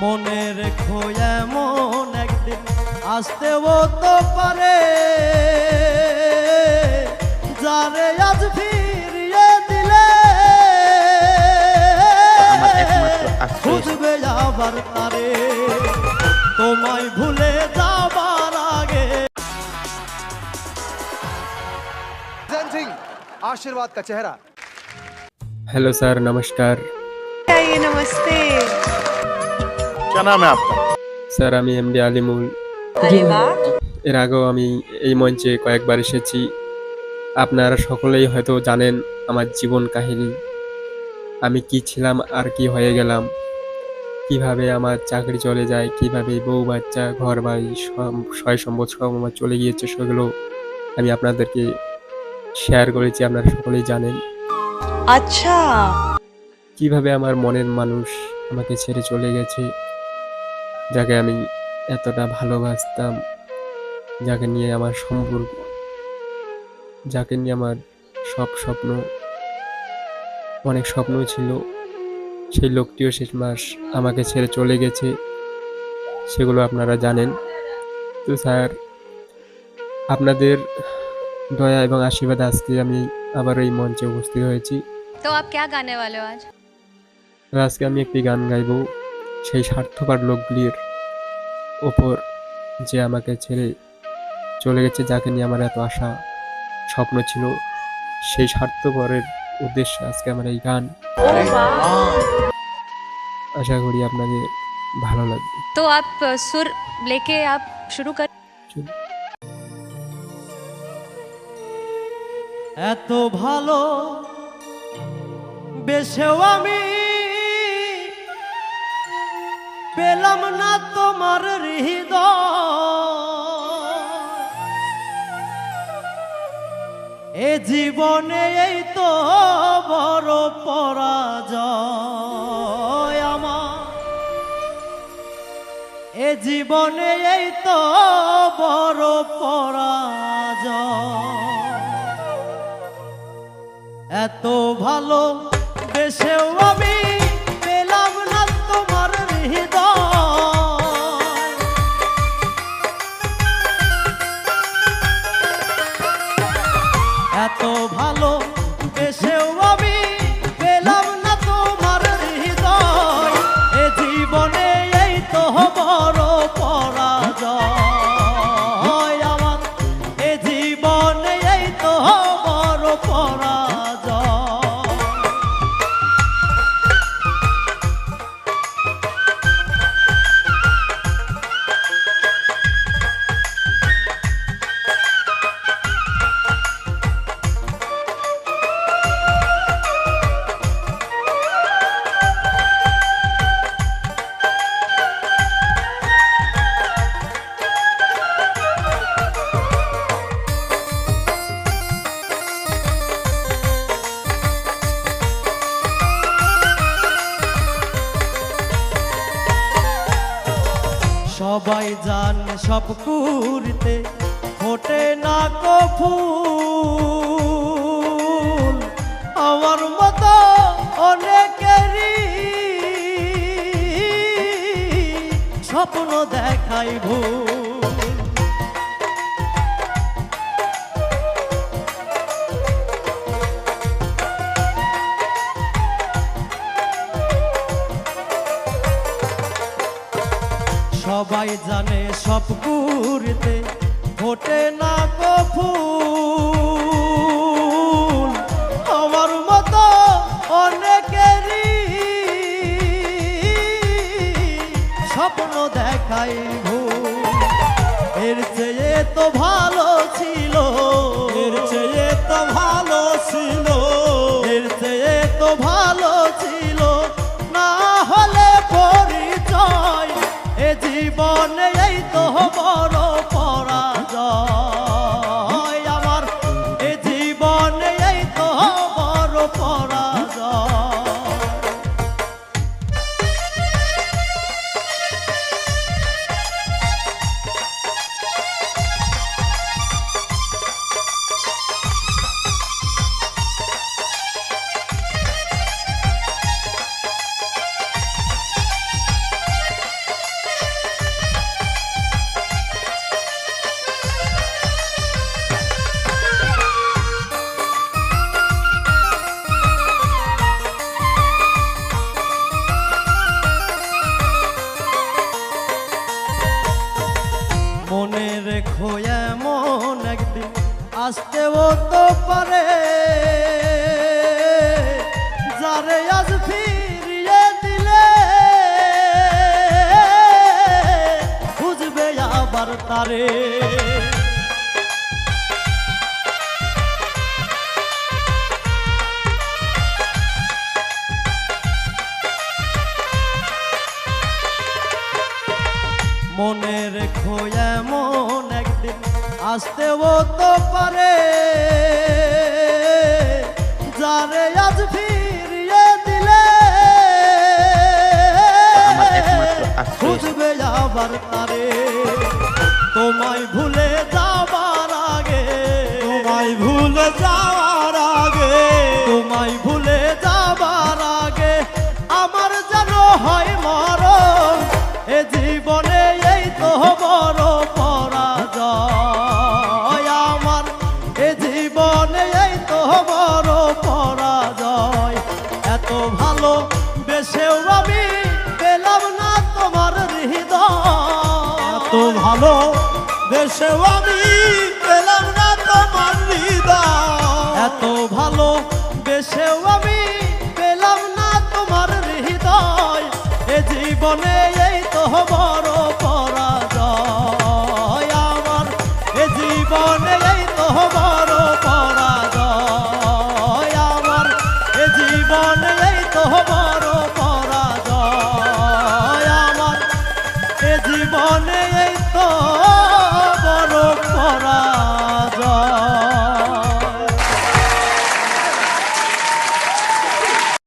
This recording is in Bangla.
মনে রেখো এমন একদিন আসতেও তো পারে যারে আজ ফিরিয়ে দিলে আমার একমাত্র আশ্রয় খুঁজবে আবার তারে তোমায় ভুলে যাবার আগে प्रेजेंटिंग आशीर्वाद का चेहरा हेलो सर नमस्कार आइए नमस्ते क्या नाम है आपका স্যার আমি এমডি আলিমুল अरे वाह এর আগেও আমি এই মঞ্চে কয়েকবার এসেছি আপনারা সকলেই হয়তো জানেন আমার জীবন কাহিনী আমি কি ছিলাম আর কি হয়ে গেলাম কিভাবে আমার চাকরি চলে যায় কিভাবে বউ বাচ্চা ঘর বাড়ি সব- সয় সম্পদ সব আমার চলে গিয়েছে সেগুলো আমি আপনাদেরকে শেয়ার করেছি আপনারা সকলেই জানেন अच्छा কিভাবে আমার মনের মানুষ আমাকে ছেড়ে চলে গেছে যাকে আমি এতটা ভালোবাসতাম যাকে নিয়ে আমার সম্পর্ক যাকে নিয়ে আমার সব স্বপ্ন অনেক স্বপ্ন ছিল সেই লোকটিও শেষ মাস আমাকে ছেড়ে চলে গেছে সেগুলো আপনারা জানেন তো স্যার আপনাদের দয়া এবং আশীর্বাদ আজকে আমি আবার এই মঞ্চে উপস্থিত হয়েছি तो आप क्या गाने वाले हो आज তো আজকে আমি একটি গান গাইবো সেই স্বার্থপর লোকগুলির ওপর যে আমাকে ছেড়ে চলে গেছে যাকে নিয়ে আমার এত আশা স্বপ্ন ছিল সেই স্বার্থপরের উদ্দেশ্যে আজকে আমার এই গান আশা করি আপনাদের ভালো লাগবে। তো আপ সুর লেকে আপ শুরু কর। এত ভালো বেশেও আমি পেলাম না তোমার হৃদয়। এ জীবনে এই তো বড় পরাজয় আমার। এ জীবনে এই তো বড় পরাজয়। এত ভালো বেশেও আমি সবাই যান সব কুরতে ফোটে না কফুল আমার মতো অনেকেরই স্বপ্ন দেখাই ভুল। সব কুরতে ফোটে না গো ফুল। আমার মতো অনেকেরই স্বপ্ন দেখাই ভুল। এর চেয়ে তো ভালো ছিল। এর চেয়ে তো ভালো ছিল। এর চেয়ে তো ভালো ছিল। জীবনে এই তো বড় তারে মনে রেখো এমন একদিন আসতেও তো পারে যারে আজ ফিরিয়ে দিলে। খুঁজবে আবার তারে তোমায় ভুলে যাবার এত ভালো দেশে আমি পেলাম না তোমার হৃদয়। এত ভালো দেশে আমি পেলাম না তোমার হৃদয়। এ জীবনে এই তো বড় পরাজয়।